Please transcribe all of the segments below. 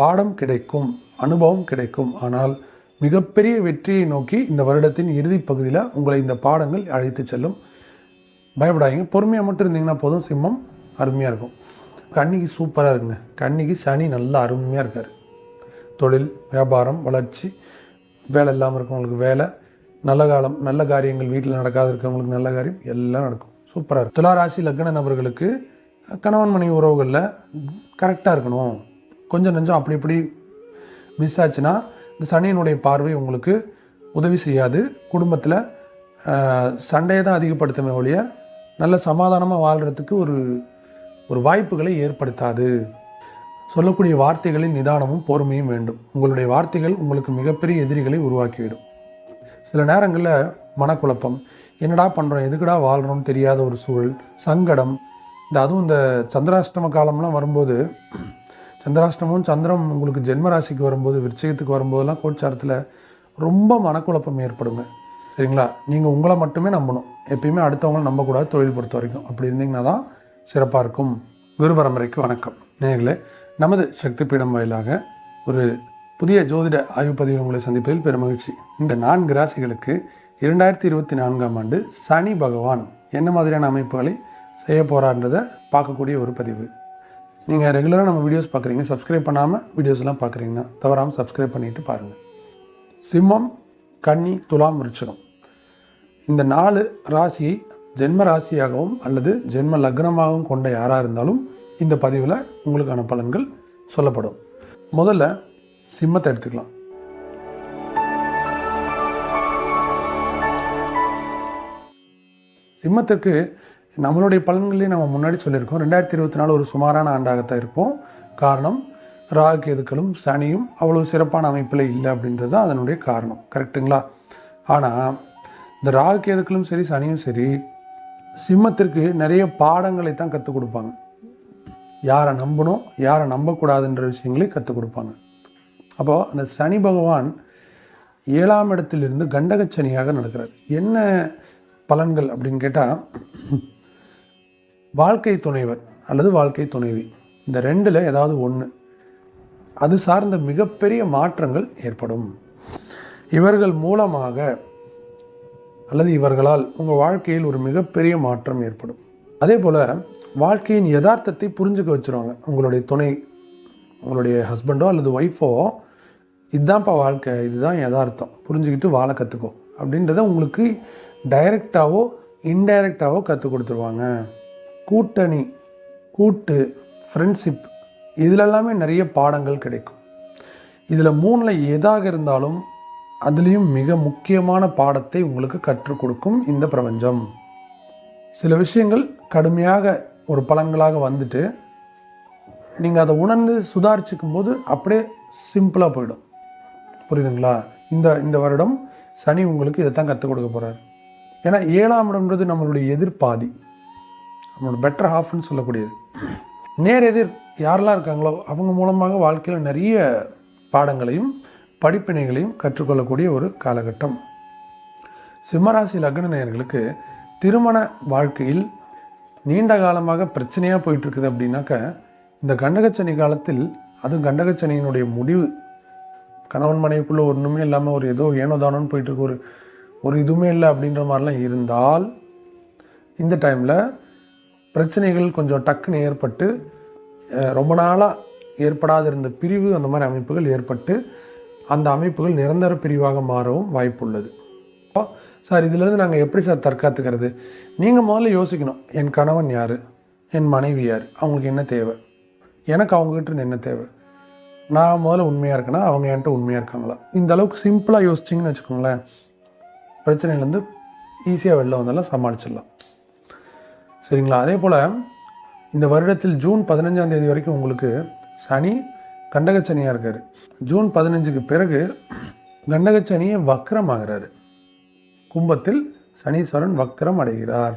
பாடம் கிடைக்கும் அனுபவம் கிடைக்கும். ஆனால் மிகப்பெரிய வெற்றியை நோக்கி இந்த வருடத்தின் இறுதி பகுதியில் உங்களை இந்த பாடங்கள் அழைத்து செல்லும். பயப்படாதீங்க. பொறுமையாக மட்டும் இருந்தீங்கன்னா போதும். சிம்மம் அருமையாக இருக்கும். கண்ணிக்கு சூப்பராக இருக்குங்க. கண்ணிக்கு சனி நல்லா அருமையாக இருக்கார். தொழில் வியாபாரம் வளர்ச்சி வேலை இல்லாமல் இருக்கவங்களுக்கு வேலை நல்ல காலம் நல்ல காரியங்கள் வீட்டில் நடக்காது இருக்கவங்களுக்கு நல்ல காரியம் எல்லாம் நடக்கும். சூப்பராக இருக்கும். துலா ராசி லக்ன நபர்களுக்கு கணவன் மனைவி உறவுகளில் கரெக்டாக இருக்கணும். கொஞ்சம் நெஞ்சம் அப்படி இப்படி மிஸ் ஆச்சுன்னா இந்த சனியினுடைய பார்வை உங்களுக்கு உதவி செய்யாது. குடும்பத்தில் சண்டையை தான் அதிகப்படுத்துமே ஒழிய நல்ல சமாதானமாக வாழ்கிறதுக்கு ஒரு ஒரு வாய்ப்புகளை ஏற்படுத்தாது. சொல்லக்கூடிய வார்த்தைகளின் நிதானமும் பொறுமையும் வேண்டும். உங்களுடைய வார்த்தைகள் உங்களுக்கு மிகப்பெரிய எதிரிகளை உருவாக்கிவிடும். சில நேரங்களில் மனக்குழப்பம். என்னடா பண்ணுறோம் எதுக்குடா வாழ்கிறோம்னு தெரியாத ஒரு சூழல் சங்கடம். இந்த அதுவும் இந்த சந்திராஷ்டம காலம்லாம் வரும்போது சந்திராஷ்டமும் சந்திரம் உங்களுக்கு ஜென்ம ராசிக்கு வரும்போது விருச்சிகத்துக்கு வரும்போதெல்லாம் கோச்சாரத்தில் ரொம்ப மனக்குழப்பம் ஏற்படுங்க. சரிங்களா? நீங்கள் உங்களை மட்டுமே நம்பணும். எப்பயுமே அடுத்தவங்களை நம்பக்கூடாது தொழில் பொறுத்த வரைக்கும். அப்படி இருந்தீங்கன்னா தான் சிறப்பாக இருக்கும். குரு பரம்பரைக்கு வணக்கம். நேர்களே நமது சக்தி பீடம் வாயிலாக ஒரு புதிய ஜோதிட ஆய்வு பதிவில் உங்களை சந்திப்பதில் பெருமகிழ்ச்சி இந்த நான்கு ராசிகளுக்கு இரண்டாயிரத்தி இருபத்தி நான்காம் ஆண்டு சனி பகவான் என்ன மாதிரியான அமைப்புகளை செய்ய போகிறான்றதை பார்க்கக்கூடிய ஒரு பதிவு. நீங்கள் ரெகுலராக நம்ம வீடியோஸ் பார்க்குறீங்க சப்ஸ்கிரைப் பண்ணாமல் வீடியோஸ்லாம் பார்க்குறீங்கன்னா தவறாமல் சப்ஸ்கிரைப் பண்ணிட்டு பாருங்கள் சிம்மம் கன்னி துலாம் விருச்சிகம். இந்த நாலு ராசியை ஜென்ம ராசியாகவும் அல்லது ஜென்ம லக்னமாகவும் கொண்ட யாராக இருந்தாலும் இந்த பதிவில் உங்களுக்கான பலன்கள் சொல்லப்படும். முதல்ல சிம்மத்தை எடுத்துக்கலாம். சிம்மத்திற்கு நம்மளுடைய பலன்களையும் நம்ம முன்னாடி சொல்லியிருக்கோம். ரெண்டாயிரத்தி இருபத்தி நாலு ஒரு சுமாரான ஆண்டாகத்தான் இருக்கும் காரணம் ராகு கேதுக்களும் சனியும் அவ்வளோ சிறப்பான அமைப்பில் இல்லை அப்படின்றது தான் அதனுடைய காரணம். கரெக்டுங்களா ஆனால் இந்த ராகு கேதுக்களும் சரி சனியும் சரி சிம்மத்திற்கு நிறைய பாடங்களை தான் கற்றுக் கொடுப்பாங்க. யாரை நம்பணும் யாரை நம்பக்கூடாதுன்ற விஷயங்களையும் கற்றுக் கொடுப்பாங்க. அப்போது அந்த சனி பகவான் ஏழாம் இடத்திலிருந்து கண்டகச்சனியாக நடக்கிறார். என்ன பலன்கள் அப்படின்னு கேட்டால் வாழ்க்கை துணைவர் அல்லது வாழ்க்கை துணைவி. இந்த ரெண்டில் ஏதாவது ஒன்று அது சார்ந்த மிகப்பெரிய மாற்றங்கள் ஏற்படும். இவர்கள் மூலமாக அல்லது இவர்களால் உங்கள் வாழ்க்கையில் ஒரு மிகப்பெரிய மாற்றம் ஏற்படும். அதே போல் வாழ்க்கையின் யதார்த்தத்தை புரிஞ்சுக்க வச்சுருவாங்க. உங்களுடைய துணை உங்களுடைய ஹஸ்பண்டோ அல்லது ஒய்ஃபோ இதுதான்ப்பா வாழ்க்கை இதுதான் யதார்த்தம். புரிஞ்சுக்கிட்டு வாழ கற்றுக்கோ அப்படின்றத உங்களுக்கு டைரெக்டாகவோ இன்டைரக்டாகவோ கற்றுக் கொடுத்துருவாங்க. கூட்டணி கூட்டு ஃப்ரெண்ட்ஷிப் இதிலெல்லாமே நிறைய பாடங்கள் கிடைக்கும். இதில் மூணில் எதாக இருந்தாலும் அதுலேயும் மிக முக்கியமான பாடத்தை உங்களுக்கு கற்றுக் கொடுக்கும் இந்த பிரபஞ்சம். சில விஷயங்கள் கடுமையாக ஒரு பலன்களாக வந்துட்டு நீங்கள் அதை உணர்ந்து சுதாரிச்சிக்கும் போது அப்படியே சிம்பிளாக போயிடும். புரியுதுங்களா? இந்த இந்த வருடம் சனி உங்களுக்கு இதை தான் கற்றுக் கொடுக்க போகிறாரு ஏன்னா ஏழாம் இடம்ன்றது நம்மளுடைய எதிர்பாதி. நம்மளோட பெட்டர் ஹாஃப்னு சொல்லக்கூடியது. நேர் எதிர் யாரெல்லாம் இருக்காங்களோ அவங்க மூலமாக வாழ்க்கையில் நிறைய பாடங்களையும் படிப்பினைகளையும் கற்றுக்கொள்ளக்கூடிய ஒரு காலகட்டம். சிம்மராசி லக்ன நேயர்களுக்கு திருமண வாழ்க்கையில் நீண்ட காலமாக பிரச்சனையாக போயிட்டுருக்குது அப்படின்னாக்கா அப்படின்னாக்க இந்த கண்டகச்சனி காலத்தில் அதுவும் கண்டகச்சனியினுடைய முடிவு. கணவன் மனைவிக்குள்ளே ஒன்றுமே இல்லாமல் ஒரு ஏதோ ஏனோ தானோன்னு ஒரு ஒரு இதுவுமே இல்லை அப்படின்ற மாதிரிலாம் இருந்தால் இந்த டைமில் பிரச்சனைகள் கொஞ்சம் டக்குன்னு ஏற்பட்டு ரொம்ப நாளாக ஏற்படாத இருந்த பிரிவு அந்த மாதிரி அமைப்புகள் ஏற்பட்டு அந்த அமைப்புகள் நிரந்தர பிரிவாக மாறவும் வாய்ப்புள்ளது. சார் இதிலேருந்து நாங்கள் எப்படி சார் தற்காத்துக்கிறது? நீங்கள் முதல்ல யோசிக்கணும் என் கணவன் யார்? என் மனைவி யார்? அவங்களுக்கு என்ன தேவை? எனக்கு அவங்ககிட்ட இருந்து என்ன தேவை? நான் முதல்ல உண்மையாக இருக்கேனா? அவங்க என்கிட்ட உண்மையாக இருக்காங்களா? இந்த அளவுக்கு சிம்பிளாக யோசிச்சிங்கன்னு வச்சுக்கோங்களேன் பிரச்சனையிலேருந்து ஈஸியாக வெளில வந்தாலும் சமாளிச்சிடலாம். சரிங்களா? அதே போல் இந்த வருடத்தில் ஜூன் பதினஞ்சாம் தேதி வரைக்கும் உங்களுக்கு சனி கண்டகச்சனியாக இருக்கார். ஜூன் பதினஞ்சுக்கு பிறகு கண்டகச்சனியை வக்கரம் ஆகிறாரு கும்பத்தில் சனீஸ்வரன் வக்கரம் அடைகிறார்.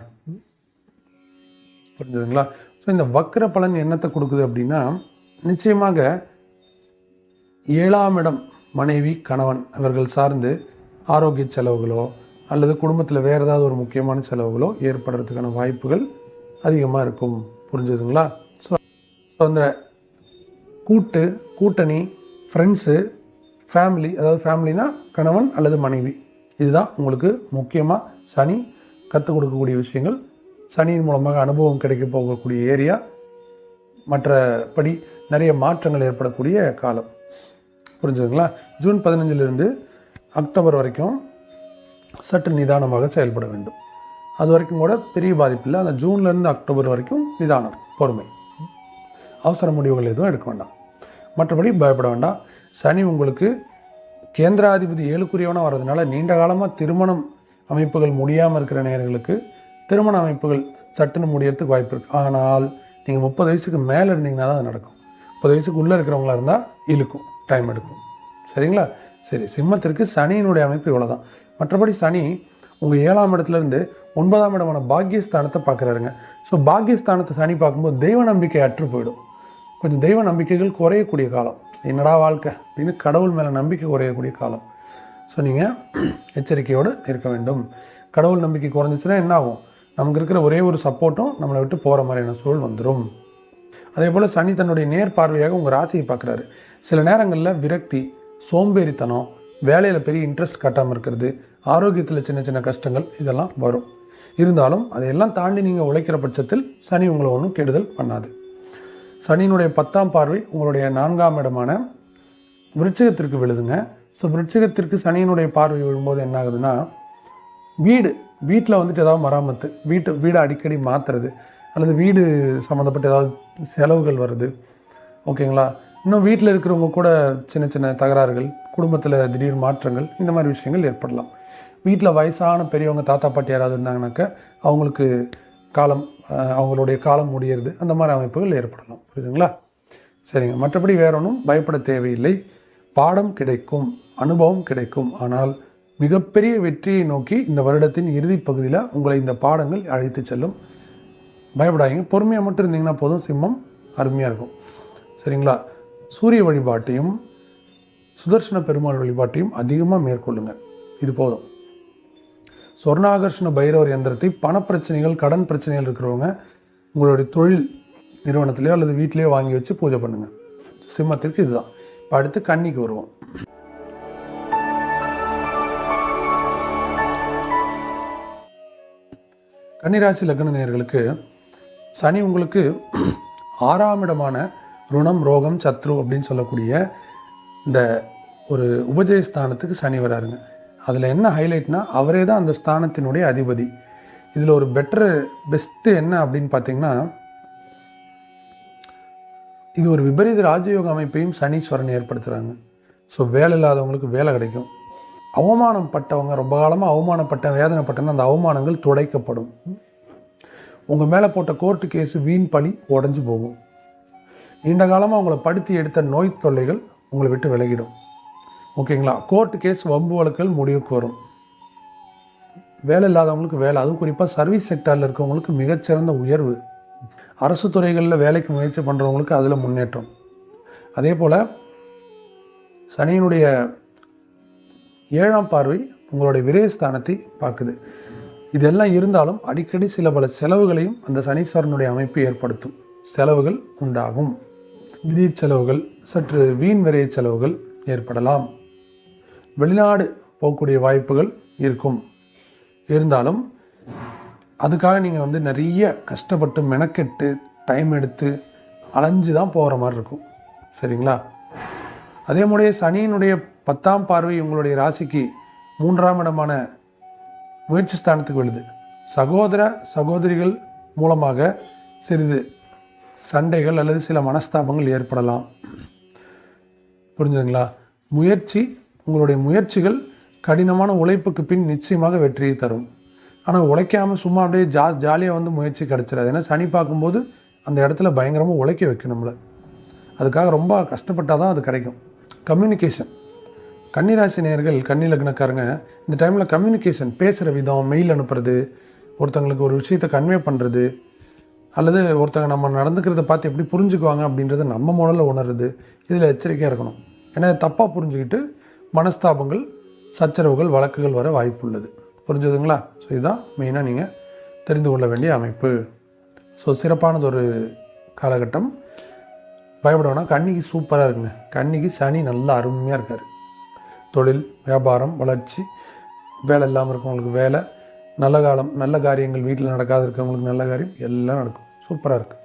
புரிஞ்சுதுங்களா? ஸோ இந்த வக்கர பலன் என்னத்தை கொடுக்குது அப்படின்னா நிச்சயமாக ஏழாம் இடம் மனைவி கணவன் அவர்கள் சார்ந்து ஆரோக்கிய செலவுகளோ அல்லது குடும்பத்தில் வேறு ஏதாவது ஒரு முக்கியமான செலவுகளோ ஏற்படுறதுக்கான வாய்ப்புகள் அதிகமாக இருக்கும். புரிஞ்சுதுங்களா? ஸோ ஸோ அந்த கூட்டு கூட்டணி ஃப்ரெண்ட்ஸு ஃபேமிலி அதாவது ஃபேமிலினா கணவன் அல்லது மனைவி. இதுதான் உங்களுக்கு முக்கியமாக சனி கற்றுக் கொடுக்கக்கூடிய விஷயங்கள். சனியின் மூலமாக அனுபவம் கிடைக்க போகக்கூடிய ஏரியா. மற்றபடி நிறைய மாற்றங்கள் ஏற்படக்கூடிய காலம். புரிஞ்சுதுங்களா? ஜூன் பதினஞ்சிலிருந்து அக்டோபர் வரைக்கும் சற்று நிதானமாக செயல்பட வேண்டும். அது வரைக்கும் கூட பெரிய பாதிப்பு இல்லை. அந்த ஜூன்லேருந்து அக்டோபர் வரைக்கும் நிதானம் பொறுமை. அவசர முடிவுகள் எதுவும் எடுக்க வேண்டாம். மற்றபடி பயப்பட வேண்டாம். சனி உங்களுக்கு கேந்திராதிபதி ஏழுக்குரியவனாக வர்றதுனால நீண்ட காலமாக திருமணம் அமைப்புகள் முடியாமல் இருக்கிற நேர்களுக்கு திருமண அமைப்புகள் சட்டுன்னு முடியறதுக்கு வாய்ப்பு இருக்குது ஆனால் நீங்கள் முப்பது வயசுக்கு மேலே இருந்தீங்கன்னா தான் அது நடக்கும். முப்பது வயசுக்கு உள்ளே இருக்கிறவங்களா இருந்தால் இழுக்கும் டைம் எடுக்கும். சரிங்களா? சரி சிம்மத்திற்கு சனியினுடைய அமைப்பு இவ்வளோ தான் மற்றபடி சனி உங்கள் ஏழாம் இடத்துலேருந்து ஒன்பதாம் இடமான பாக்கியஸ்தானத்தை பார்க்குறாருங்க. ஸோ பாக்கியஸ்தானத்தை சனி பார்க்கும்போது தெய்வ நம்பிக்கை அற்று போயிடும். கொஞ்சம் தெய்வ நம்பிக்கைகள் குறையக்கூடிய காலம். என்னடா வாழ்க்கை அப்படின்னு கடவுள் மேலே நம்பிக்கை குறையக்கூடிய காலம். ஸோ நீங்கள் எச்சரிக்கையோடு இருக்க வேண்டும். கடவுள் நம்பிக்கை குறைஞ்சிச்சுன்னா என்ன ஆகும்? நமக்கு இருக்கிற ஒரே ஒரு சப்போர்ட்டும் நம்மளை விட்டு போகிற மாதிரியான சூழல் வந்துடும் அதே போல் சனி தன்னுடைய நேர் பார்வையாக உங்கள் ராசியை பார்க்குறாரு. சில நேரங்களில் விரக்தி சோம்பேறித்தனம் வேலையில் பெரிய இன்ட்ரெஸ்ட் கட்டாமல் இருக்கிறது ஆரோக்கியத்தில் சின்ன சின்ன கஷ்டங்கள் இதெல்லாம் வரும். இருந்தாலும் அதையெல்லாம் தாண்டி நீங்கள் உழைக்கிற பட்சத்தில் சனி உங்களை ஒன்றும் கெடுதல் பண்ணாது. சனியினுடைய பத்தாம் பார்வை உங்களுடைய நான்காம் இடமான விருச்சிகத்திற்கு விழுதுங்க. ஸோ விருட்சகத்திற்கு சனியினுடைய பார்வை விழும்போது என்ன ஆகுதுன்னா வீடு வீட்டில் வந்துட்டு ஏதாவது மராமத்து வீட்டு வீடை அடிக்கடி மாற்றுறது அல்லது வீடு சம்மந்தப்பட்ட ஏதாவது செலவுகள் வருது. ஓகேங்களா? இன்னும் வீட்டில் இருக்கிறவங்க கூட சின்ன சின்ன தகராறுகள் குடும்பத்தில் திடீர் மாற்றங்கள் இந்த மாதிரி விஷயங்கள் ஏற்படலாம். வீட்டில் வயசான பெரியவங்க தாத்தா பாட்டி யாராவது இருந்தாங்கனாக்கா அவங்களுக்கு காலம் அவங்களுடைய காலம் முடியறது அந்த மாதிரி அமைப்புகள் ஏற்படலாம் புரியுதுங்களா? சரிங்க. மற்றபடி வேற ஒன்றும் பயப்பட தேவையில்லை. பாடம் கிடைக்கும் அனுபவம் கிடைக்கும். ஆனால் மிகப்பெரிய வெற்றியை நோக்கி இந்த வருடத்தின் இறுதி பகுதியில் உங்களை இந்த பாடங்கள் அழைத்து செல்லும். பயப்படாதீங்க. பொறுமையாக மட்டும் இருந்தீங்கன்னா போதும். சிம்மம் அருமையாக இருக்கும். சரிங்களா? சூரிய வழிபாட்டையும் சுதர்சன பெருமாள் வழிபாட்டையும் அதிகமாக மேற்கொள்ளுங்கள் இது போதும். சொர்ணாகர்ஷண பைரவர் யந்திரத்தை பணப்பிரச்சனைகள் கடன் பிரச்சனைகள் இருக்கிறவங்க உங்களுடைய தொழில் நிறுவனத்திலேயோ அல்லது வீட்டிலேயோ வாங்கி வச்சு பூஜை பண்ணுங்கள் சிம்மத்திற்கு இதுதான். இப்போ அடுத்து கன்னிக்கு வருவோம். கன்னிராசி லக்ன நேர்களுக்கு சனி உங்களுக்கு ஆறாம் இடமான ருணம் ரோகம் சத்ரு அப்படின்னு சொல்லக்கூடிய இந்த ஒரு உபஜய ஸ்தானத்துக்கு சனி வராருங்க. அதில் என்ன ஹைலைட்னா அவரே தான் அந்த ஸ்தானத்தினுடைய அதிபதி. இதில் ஒரு பெட்ரு பெஸ்ட்டு என்ன அப்படின்னு பார்த்தீங்கன்னா இது ஒரு விபரீத ராஜயோக அமைப்பையும் சனீஸ்வரன் ஏற்படுத்துகிறாங்க ஸோ வேலை இல்லாதவங்களுக்கு வேலை கிடைக்கும். அவமானம் பட்டவங்க ரொம்ப காலமாக அவமானப்பட்ட வேதனைப்பட்டன அந்த அவமானங்கள் துடைக்கப்படும். உங்கள் மேலே போட்ட கோர்ட்டு கேஸு வீண் பழி உடஞ்சி போகும். நீண்ட காலமாக உங்களை படுத்தி எடுத்த நோய் தொல்லைகள் உங்களை விட்டு விலகிடும். ஓகேங்களா? கோர்ட்டு கேஸ் வம்பு வழக்குகள் முடிவுக்கு வரும். வேலை இல்லாதவங்களுக்கு வேலை. அதுவும் குறிப்பாக சர்வீஸ் செக்டாரில் இருக்கவங்களுக்கு மிகச்சிறந்த உயர்வு. அரசு துறைகளில் வேலைக்கு முயற்சி பண்ணுறவங்களுக்கு அதில் முன்னேற்றம். அதே போல் சனியினுடைய ஏழாம் பார்வை உங்களுடைய விரயஸ்தானத்தை பார்க்குது. இதெல்லாம் இருந்தாலும் அடிக்கடி சில பல செலவுகளையும் அந்த சனீஸ்வரனுடைய அமைப்பு ஏற்படுத்தும். செலவுகள் உண்டாகும். திடீர் செலவுகள் சற்று வீண் விரைய செலவுகள் ஏற்படலாம். வெளிநாடு போகக்கூடிய வாய்ப்புகள் இருக்கும். இருந்தாலும் அதுக்காக நீங்கள் வந்து நிறைய கஷ்டப்பட்டு மெனக்கெட்டு டைம் எடுத்து அலைஞ்சு தான் போகிற மாதிரி இருக்கும். சரிங்களா? அதே மாதிரி சனியினுடைய பத்தாம் பார்வை உங்களுடைய ராசிக்கு மூன்றாம் இடமான முயற்சி ஸ்தானத்துக்கு விழுது சகோதர சகோதரிகள் மூலமாக சிறிது சண்டைகள் அல்லது சில மனஸ்தாபங்கள் ஏற்படலாம். புரிஞ்சுதுங்களா? முயற்சி உங்களுடைய முயற்சிகள் கடினமான உழைப்புக்கு பின் நிச்சயமாக வெற்றியை தரும். ஆனால் உழைக்காமல் சும்மா அப்படியே ஜா ஜாலியாக வந்து முயற்சி கிடச்சிடாது. ஏன்னா சனி பார்க்கும்போது அந்த இடத்துல பயங்கரமாக உழைக்க வைக்கும் நம்மளை. அதுக்காக ரொம்ப கஷ்டப்பட்டால் தான் அது கிடைக்கும். கம்யூனிகேஷன் கன்னிராசி நேயர்கள் கன்னி லக்னக்காரங்க இந்த டைமில் கம்யூனிகேஷன் பேசுகிற விதம் மெயில் அனுப்புறது ஒருத்தங்களுக்கு ஒரு விஷயத்தை கன்வே பண்ணுறது அல்லது ஒருத்தங்க நம்ம நடந்துக்கிறத பார்த்து எப்படி புரிஞ்சுக்குவாங்க அப்படின்றத நம்ம முதல்ல உணருது இதில் எச்சரிக்கையாக இருக்கணும். ஏன்னா தப்பாக புரிஞ்சுக்கிட்டு மனஸ்தாபங்கள் சச்சரவுகள் வழக்குகள் வர வாய்ப்பு உள்ளது புரிஞ்சுதுங்களா ஸோ இதுதான் மெயினாக நீங்கள் தெரிந்து கொள்ள வேண்டிய அமைப்பு. ஸோ சிறப்பானது ஒரு காலகட்டம். பயப்படணும்னா கண்ணிக்கு கன்னிக்கு சூப்பராக இருக்குங்க. கன்னிக்கு சனி நல்லா அருமையாக இருக்கார். தொழில் வியாபாரம் வளர்ச்சி வேலை இல்லாமல் இருக்கவங்களுக்கு வேலை நல்ல காலம் நல்ல காரியங்கள் வீட்டில் நடக்காது இருக்கவங்களுக்கு நல்ல காரியம் எல்லாம் நடக்கும். சூப்பராக இருக்குது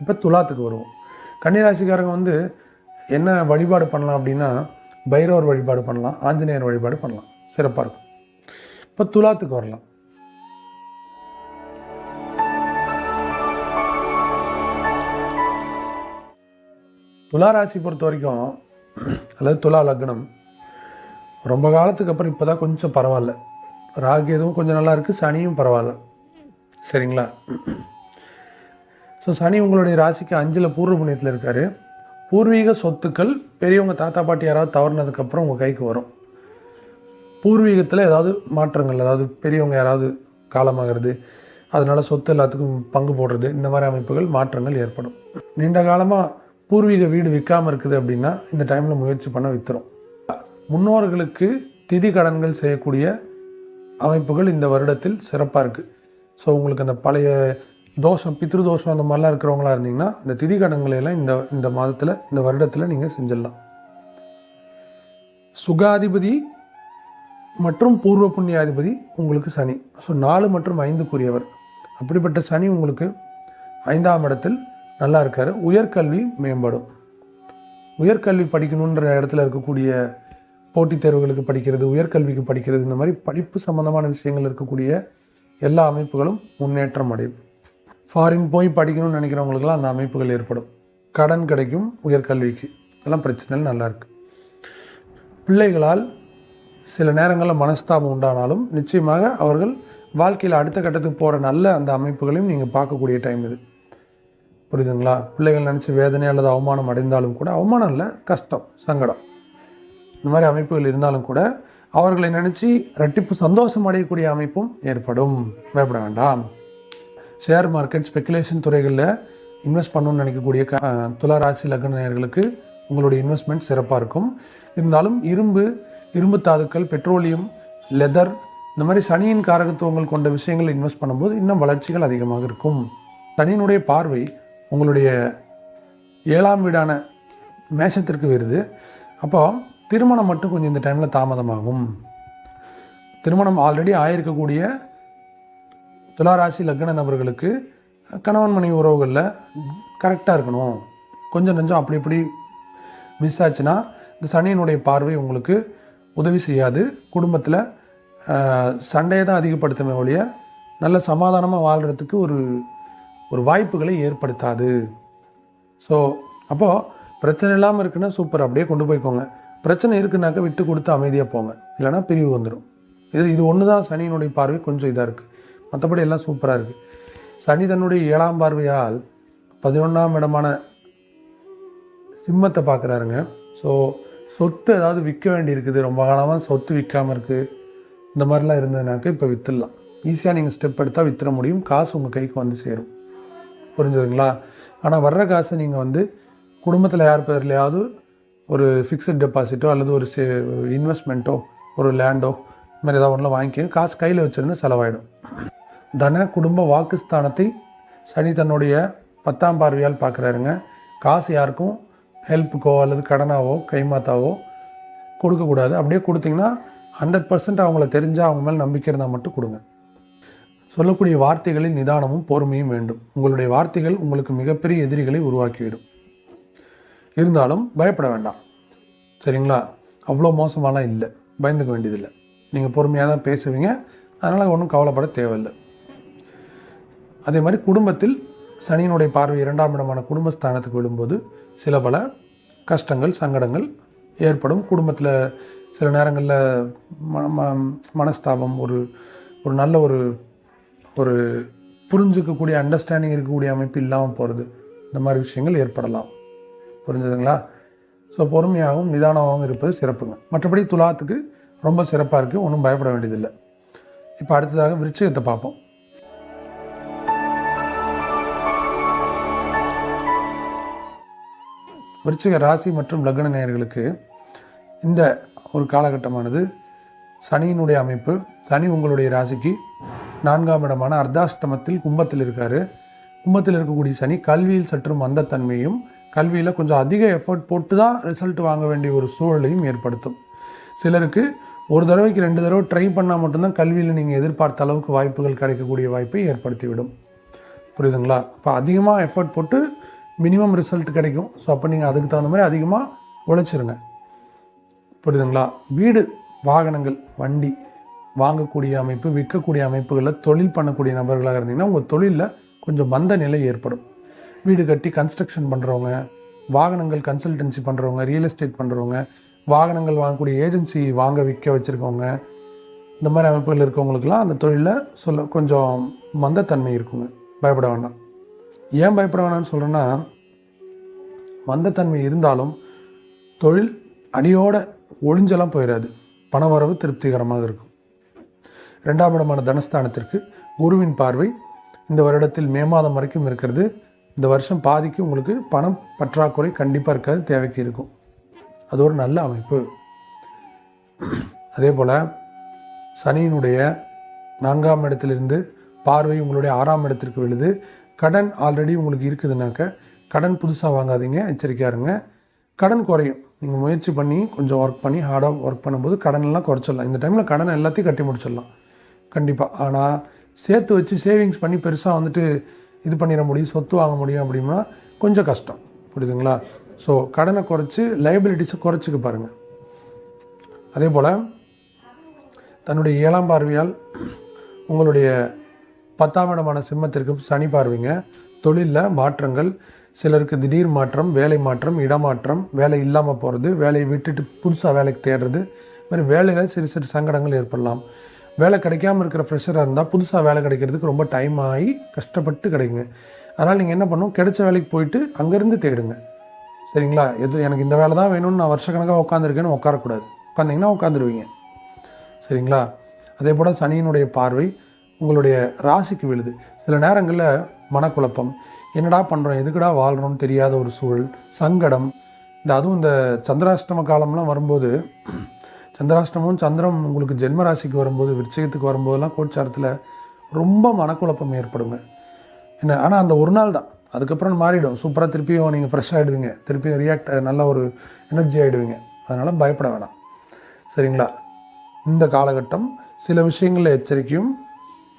இப்போ துலாத்துக்கு வருவோம். கன்னிராசிக்காரங்க வந்து என்ன வழிபாடு பண்ணலாம் அப்படின்னா பைரவர் வழிபாடு பண்ணலாம் ஆஞ்சநேயர் வழிபாடு பண்ணலாம். சிறப்பாக இருக்கும். இப்போ துலாத்துக்கு வரலாம். துலா ராசி பொறுத்த வரைக்கும் அல்லது துலா லக்னம் ரொம்ப காலத்துக்கு அப்புறம் இப்போ தான் கொஞ்சம் பரவாயில்ல. ராகு எதுவும் கொஞ்சம் நல்லா இருக்குது சனியும் பரவாயில்ல. சரிங்களா? ஸோ சனி உங்களுடைய ராசிக்கு அஞ்சில் பூர்வ புண்ணியத்தில் இருக்கார். பூர்வீக சொத்துக்கள் பெரியவங்க தாத்தா பாட்டி யாராவது தவறுனதுக்கப்புறம் உங்கள் கைக்கு வரும். பூர்வீகத்தில் ஏதாவது மாற்றங்கள் அதாவது பெரியவங்க யாராவது காலமாகிறது அதனால் சொத்து எல்லாத்துக்கும் பங்கு போடுறது இந்த மாதிரி அமைப்புகள் மாற்றங்கள் ஏற்படும். நீண்ட காலமாக பூர்வீக வீடு விற்காமல் இருக்குது அப்படின்னா இந்த டைமில் முயற்சி பண்ண விற்றுரும் முன்னோர்களுக்கு திதி கடன்கள் செய்யக்கூடிய அமைப்புகள் இந்த வருடத்தில் சிறப்பாக இருக்குது ஸோ உங்களுக்கு அந்த பழைய தோஷம் பித்ரு தோஷம் அந்த மாதிரிலாம் இருக்கிறவங்களா இருந்தீங்கன்னா இந்த திதி கடன்களை எல்லாம் இந்த இந்த மாதத்தில் இந்த வருடத்தில் நீங்கள் செஞ்சிடலாம். சுகாதிபதி மற்றும் பூர்வ புண்ணியாதிபதி உங்களுக்கு சனி. ஸோ நாலு மற்றும் ஐந்துக்குரியவர். அப்படிப்பட்ட சனி உங்களுக்கு ஐந்தாம் இடத்தில் நல்லா இருக்கார். உயர்கல்வி மேம்படும். உயர்கல்வி படிக்கணுன்ற இடத்துல இருக்கக்கூடிய போட்டித் தேர்வுகளுக்கு படிக்கிறது உயர்கல்விக்கு படிக்கிறது இந்த மாதிரி படிப்பு சம்பந்தமான விஷயங்கள் இருக்கக்கூடிய எல்லா அமைப்புகளும் முன்னேற்றம் அடையும். ஃபாரின் போய் படிக்கணும்னு நினைக்கிறவங்களுக்குலாம் அந்த அமைப்புகள் ஏற்படும். கடன் கிடைக்கும் உயர்கல்விக்கு இதெல்லாம் பிரச்சனைகள் நல்லாயிருக்கு பிள்ளைகளால் சில நேரங்களில் மனஸ்தாபம் உண்டானாலும் நிச்சயமாக அவர்கள் வாழ்க்கையில் அடுத்த கட்டத்துக்கு போகிற நல்ல அந்த அமைப்புகளையும் நீங்கள் பார்க்கக்கூடிய டைம் இது. புரியுதுங்களா? பிள்ளைகள் நினச்சி வேதனை அல்லது அவமானம் அடைந்தாலும் கூட அவமானம் இல்லை கஷ்டம் சங்கடம். இந்த மாதிரி அமைப்புகள் இருந்தாலும் கூட அவர்களை நினச்சி ரெட்டிப்பு சந்தோஷம் அடையக்கூடிய அமைப்பும் ஏற்படும். பயப்பட வேண்டாம். ஷேர் மார்க்கெட் ஸ்பெக்குலேஷன் துறைகளில் இன்வெஸ்ட் பண்ணணும்னு நினைக்கக்கூடிய க- துலா ராசி லக்ன நேயர்களுக்கு உங்களுடைய இன்வெஸ்ட்மெண்ட் சிறப்பாக இருக்கும். இருந்தாலும் இரும்பு இரும்பு தாதுக்கள் பெட்ரோலியம் லெதர் இந்த மாதிரி சனியின் காரகத்துவங்கள் கொண்ட விஷயங்கள் இன்வெஸ்ட் பண்ணும்போது இன்னும் வளர்ச்சிகள் அதிகமாக இருக்கும். சனியினுடைய பார்வை உங்களுடைய ஏழாம் வீடான மேஷத்திற்கு வருது. அப்போ திருமணம் மட்டும் கொஞ்சம் இந்த டைமில் தாமதமாகும். திருமணம் ஆல்ரெடி ஆயிருக்கக்கூடிய துளாராசி லக்ன நபர்களுக்கு கணவன் மனைவி உறவுகளில் கரெக்டாக இருக்கணும். கொஞ்சம் நெஞ்சம் அப்படி இப்படி மிஸ் ஆச்சுன்னா இந்த சனியினுடைய பார்வை உங்களுக்கு உதவி செய்யாது. குடும்பத்தில் சண்டையை தான் அதிகப்படுத்துமே ஒழிய நல்ல சமாதானமாக வாழ்கிறதுக்கு ஒரு ஒரு வாய்ப்புகளை ஏற்படுத்தாது. ஸோ அப்போது பிரச்சனை இல்லாமல் இருக்குன்னா சூப்பர் அப்படியே கொண்டு போய்க்கோங்க. பிரச்சனை இருக்குனாக்க விட்டு கொடுத்து அமைதியாக போங்க. இல்லைன்னா பிரிவு வந்துடும் இது இது ஒன்று தான் சனியினுடைய பார்வை கொஞ்சம் இதாக இருக்குது மற்றபடி எல்லாம் சூப்பராக இருக்குது சனி தன்னுடைய ஏழாம் பார்வையால் பதினொன்றாம் இடமான சிம்மத்தை பார்க்குறாருங்க. ஸோ சொத்து ஏதாவது விற்க வேண்டி இருக்குது ரொம்ப காலமாக சொத்து விற்காமல் இருக்குது இந்த மாதிரிலாம் இருந்ததுனாக்க இப்போ விற்றுடலாம் ஈஸியாக நீங்கள் ஸ்டெப் எடுத்தால் விற்றுற முடியும். காசு உங்கள் கைக்கு வந்து சேரும். புரிஞ்சுதுங்களா? ஆனால் வர்ற காசை நீங்கள் வந்து குடும்பத்தில் யார் பேர்லையாவது ஒரு ஃபிக்ஸட் டெபாசிட்டோ அல்லது ஒரு சே இன்வெஸ்ட்மெண்ட்டோ ஒரு லேண்டோ இந்த மாதிரி ஏதாவது ஒன்றில் வாங்கிக்க. காசு கையில் வச்சுருந்து செலவாயிடும். தன குடும்ப வாக்குஸ்தானத்தை சனி தன்னுடைய பத்தாம் பார்வையால் பார்க்குறாருங்க. காசு யாருக்கும் ஹெல்ப்புக்கோ அல்லது கடனாவோ கைமாத்தாவோ கொடுக்கக்கூடாது. அப்படியே கொடுத்தீங்கன்னா ஹண்ட்ரட் பர்சன்ட் அவங்கள தெரிஞ்சால் அவங்க மேலே நம்பிக்கை இருந்தால் மட்டும் கொடுங்க. சொல்லக்கூடிய வார்த்தைகளில் நிதானமும் பொறுமையும் வேண்டும். உங்களுடைய வார்த்தைகள் உங்களுக்கு மிகப்பெரிய எதிரிகளை உருவாக்கிவிடும். இருந்தாலும் பயப்பட வேண்டாம். சரிங்களா? அவ்வளோ மோசமாலாம் இல்லை. பயந்துக்க வேண்டியதில்லை. நீங்கள் பொறுமையாக தான் பேசுவீங்க. அதனால் ஒன்றும் கவலைப்பட தேவையில்லை. அதே மாதிரி குடும்பத்தில் சனியினுடைய பார்வை இரண்டாம் இடமான குடும்பஸ்தானத்துக்கு விடும்போது சில பல கஷ்டங்கள் சங்கடங்கள் ஏற்படும். குடும்பத்தில் சில நேரங்களில் மன மனஸ்தாபம் ஒரு ஒரு நல்ல ஒரு ஒரு புரிஞ்சுக்கக்கூடிய அண்டர்ஸ்டாண்டிங் இருக்கக்கூடிய அமைப்பு இல்லாமல் போகிறது இந்த மாதிரி விஷயங்கள் ஏற்படலாம். புரிஞ்சுதுங்களா? ஸோ பொறுமையாகவும் நிதானமாகவும் இருப்பது சிறப்புங்க. மற்றபடி துலாத்துக்கு ரொம்ப சிறப்பாக இருக்குது ஒன்றும் பயப்பட வேண்டியதில்லை. இப்போ அடுத்ததாக விருச்சகத்தை பார்ப்போம். விருச்சிக ராசி மற்றும் லக்ன நேயர்களுக்கு இந்த ஒரு காலகட்டமானது சனியினுடைய அமைப்பு. சனி உங்களுடைய ராசிக்கு நான்காம் இடமான அர்த்தாஷ்டமத்தில் கும்பத்தில் இருக்காரு. கும்பத்தில் இருக்கக்கூடிய சனி கல்வியில் சற்று மந்தத்தன்மையும் கல்வியில் கொஞ்சம் அதிக எஃபர்ட் போட்டு தான் ரிசல்ட் வாங்க வேண்டிய ஒரு சூழலையும் ஏற்படுத்தும். சிலருக்கு ஒரு தடவைக்கு ரெண்டு தடவை ட்ரை பண்ணால் மட்டும்தான் கல்வியில் நீங்கள் எதிர்பார்த்த அளவுக்கு வாய்ப்புகள் கிடைக்கக்கூடிய வாய்ப்பை ஏற்படுத்திவிடும். புரியுதுங்களா? இப்போ அதிகமாக எஃபர்ட் போட்டு மினிமம் ரிசல்ட் கிடைக்கும். ஸோ அப்போ நீங்கள் அதுக்கு தகுந்த மாதிரி அதிகமாக உழைச்சிருங்க. புரியுதுங்களா? வீடு வாகனங்கள் வண்டி வாங்கக்கூடிய அமைப்பு விற்கக்கூடிய அமைப்புகளில் தொழில் பண்ணக்கூடிய நபர்களாக இருந்தீங்கன்னா உங்கள் தொழிலில் கொஞ்சம் மந்த நிலை ஏற்படும். வீடு கட்டி கன்ஸ்ட்ரக்ஷன் பண்ணுறவங்க வாகனங்கள் கன்சல்டன்சி பண்ணுறவங்க ரியல் எஸ்டேட் பண்ணுறவங்க வாகனங்கள் வாங்கக்கூடிய ஏஜென்சி வாங்க விற்க வச்சுருக்கவங்க இந்த மாதிரி அமைப்புகள் இருக்கவங்களுக்கெல்லாம் அந்த தொழிலில் சொல்ல கொஞ்சம் மந்தத்தன்மை இருக்குங்க. பயப்பட வேண்டாம். ஏன் பயப்பட வேணாம்னு சொல்கிறேன்னா மந்தத்தன்மை இருந்தாலும் தொழில் அடியோட ஒளிஞ்செல்லாம் போயிடாது பணவரவு திருப்திகரமாக இருக்கும். ரெண்டாம் இடமான தனஸ்தானத்திற்கு குருவின் பார்வை இந்த வருடத்தில் மே மாதம் வரைக்கும் இருக்கிறது. இந்த வருஷம் பாதிக்கு உங்களுக்கு பணம் பற்றாக்குறை கண்டிப்பாக இருக்காது தேவைக்கு இருக்கும். அது ஒரு நல்ல அமைப்பு. அதே போல் சனியினுடைய நான்காம் இடத்திலிருந்து பார்வை உங்களுடைய ஆறாம் இடத்திற்கு விழுது. கடன் ஆல்ரெடி உங்களுக்கு இருக்குதுனாக்க கடன் புதுசாக வாங்காதீங்க எச்சரிக்கையாக இருங்க. கடன் குறையும். நீங்கள் முயற்சி பண்ணி கொஞ்சம் ஒர்க் பண்ணி ஹார்டாக ஒர்க் பண்ணும்போது கடன் எல்லாம் குறைச்சிடலாம். இந்த டைமில் கடன் எல்லாத்தையும் கட்டி முடிச்சிடலாம். கண்டிப்பாக ஆனால் சேர்த்து வச்சு சேவிங்ஸ் பண்ணி பெருசாக வந்துட்டு இது பண்ணிட முடியும் சொத்து வாங்க முடியும் அப்படின்னா கொஞ்சம் கஷ்டம். புரியுதுங்களா? ஸோ கடனை குறைச்சி லைபிலிட்டிஸை குறைச்சிக்க பாருங்கள் அதே போல் தன்னுடைய ஏழாம் பார்வையால் உங்களுடைய பத்தாம் இடமான சிம்மத்திற்கு சனி பார்வைங்க. தொழிலில் மாற்றங்கள் சிலருக்கு திடீர் மாற்றம் வேலை மாற்றம் இடமாற்றம் வேலை இல்லாமல் போகிறது வேலையை விட்டுட்டு புதுசாக வேலைக்கு தேடுறது இது மாதிரி வேலையில் சிறு சிறு சங்கடங்கள் ஏற்படலாம். வேலை கிடைக்காம இருக்கிற ஃப்ரெஷராக இருந்தால் புதுசாக வேலை கிடைக்கிறதுக்கு ரொம்ப டைம் ஆகி கஷ்டப்பட்டு கிடைக்குங்க. அதனால் நீங்கள் என்ன பண்ணும் கிடைச்ச வேலைக்கு போயிட்டு அங்கேருந்து தேடுங்க. சரிங்களா? எது எனக்கு இந்த வேலை தான் வேணும்னு நான் வருஷக்கணக்காக உட்காந்துருக்கேன்னு உட்காரக்கூடாது. உட்காந்திங்கன்னா உட்காந்துருவீங்க சரிங்களா? அதே போல் சனியினுடைய பார்வை உங்களுடைய ராசிக்கு விழுது. சில நேரங்களில் மனக்குழப்பம். என்னடா பண்ணுறோம் எதுக்குடா வாழ்கிறோம்னு தெரியாத ஒரு சூழல் சங்கடம். இந்த அதுவும் இந்த சந்திராஷ்டம காலம்லாம் வரும்போது சந்திராஷ்டமும் சந்திரம் உங்களுக்கு ஜென்ம ராசிக்கு வரும்போது விருச்சிகத்துக்கு வரும்போதெல்லாம் கோச்சாரத்தில் ரொம்ப மனக்குழப்பம் ஏற்படுங்க. என்ன? ஆனால் அந்த ஒரு நாள் தான். அதுக்கப்புறம் மாறிடும். சூப்பராக திருப்பியும் நீங்கள் ஃப்ரெஷ் ஆகிடுவீங்க திருப்பியும் ரியாக்ட் நல்ல ஒரு எனர்ஜி ஆகிடுவீங்க அதனால் பயப்பட வேணாம். சரிங்களா? இந்த காலகட்டம் சில விஷயங்களில் எச்சரிக்கையும்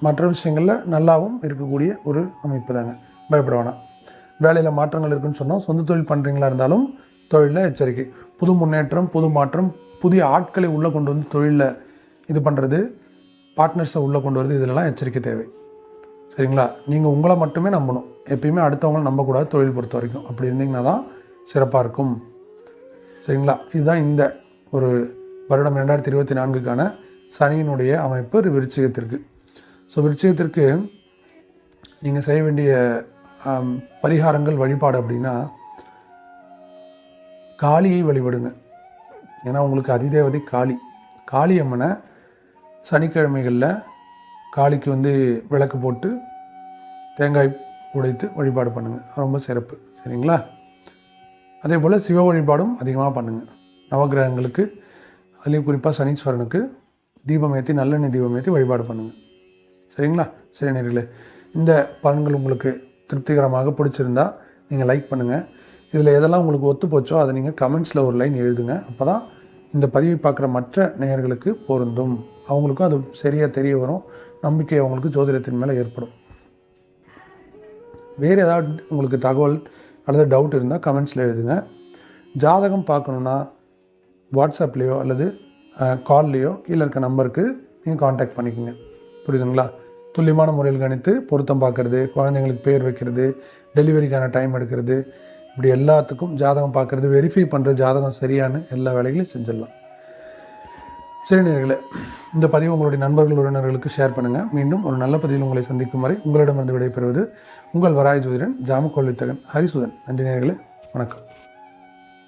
மற்ற விஷயங்களில் நல்லாவும் இருக்கக்கூடிய ஒரு அமைப்பு தாங்க. பயப்பட வேணாம். வேலையில் மாற்றங்கள் இருக்குன்னு சொன்னால் சொந்த தொழில் பண்ணுறீங்களா இருந்தாலும் தொழிலில் எச்சரிக்கை. புது முன்னேற்றம் புது மாற்றம் புதிய ஆட்களை உள்ளே கொண்டு வந்து தொழிலில் இது பண்ணுறது பார்ட்னர்ஸை உள்ளே கொண்டு வரது இதிலெல்லாம் எச்சரிக்கை தேவை. சரிங்களா? நீங்கள் உங்களை மட்டுமே நம்பணும். எப்பயுமே அடுத்தவங்களை நம்பக்கூடாது தொழில் பொறுத்த வரைக்கும். அப்படி இருந்தீங்கன்னா தான் சிறப்பாக இருக்கும். சரிங்களா? இதுதான் இந்த ஒரு வருடம் ரெண்டாயிரத்தி இருபத்தி நான்குக்கான சனியினுடைய அமைப்பு விருச்சிகத்திற்கு. ஸோ விருச்சிகத்திற்கு நீங்கள் செய்ய வேண்டிய பரிகாரங்கள் வழிபாடு அப்படின்னா காளியை வழிபடுங்க. ஏன்னா உங்களுக்கு அதிதேவதை காளி. காளி அம்மனை சனிக்கிழமைகளில் காளிக்கு வந்து விளக்கு போட்டு தேங்காய் உடைத்து வழிபாடு பண்ணுங்கள் ரொம்ப சிறப்பு. சரிங்களா? அதே போல் சிவ வழிபாடும் அதிகமாக பண்ணுங்கள் நவக்கிரகங்களுக்கு அதுலேயும் குறிப்பாக சனீஸ்வரனுக்கு தீபம் ஏற்றி நல்லெண்ணெய் தீபம் ஏற்றி வழிபாடு பண்ணுங்கள் சரிங்களா? சரி நேர்களே இந்த பலன்கள் உங்களுக்கு திருப்திகரமாக பிடிச்சிருந்தா நீங்கள் லைக் பண்ணுங்கள் இதில் எதெல்லாம் உங்களுக்கு ஒத்து போச்சோ அதை நீங்கள் கமெண்ட்ஸில் ஒரு லைன் எழுதுங்க. அப்போ தான் இந்த பதிவை பார்க்குற மற்ற நேயர்களுக்கு பொருந்தும். அவங்களுக்கும் அது சரியாக தெரிய வரும். நம்பிக்கை அவங்களுக்கு ஜோதிடத்தின் மேலே ஏற்படும். வேறு ஏதாவது உங்களுக்கு தகவல் அல்லது டவுட் இருந்தால் கமெண்ட்ஸில் எழுதுங்க. ஜாதகம் பார்க்கணுன்னா வாட்ஸ்அப்லேயோ அல்லது கால்லேயோ கீழே இருக்க நம்பருக்கு நீங்கள் காண்டாக்ட் பண்ணிக்கோங்க. புரியுதுங்களா? துல்லியமான முறையில் கணித்து பொருத்தம் பார்க்குறது குழந்தைங்களுக்கு பேர் வைக்கிறது டெலிவரிக்கான டைம் எடுக்கிறது இப்படி எல்லாத்துக்கும் ஜாதகம் பார்க்குறது வெரிஃபை பண்ணுறது ஜாதகம் சரியான எல்லா வேலைகளையும் செஞ்சிடலாம். சரி நேர்களே இந்த பதிவு உங்களுடைய நண்பர்கள் உறவினர்களுக்கு ஷேர் பண்ணுங்கள் மீண்டும் ஒரு நல்ல பதிவில் உங்களை சந்திக்கும் வரை உங்களிடமிருந்து விடைபெறுவது உங்கள் வராய் ஜோதிடன் ஜாமக்கோள்வித்தகன் ஹரிசுதன். நன்றி நேர்களே வணக்கம்.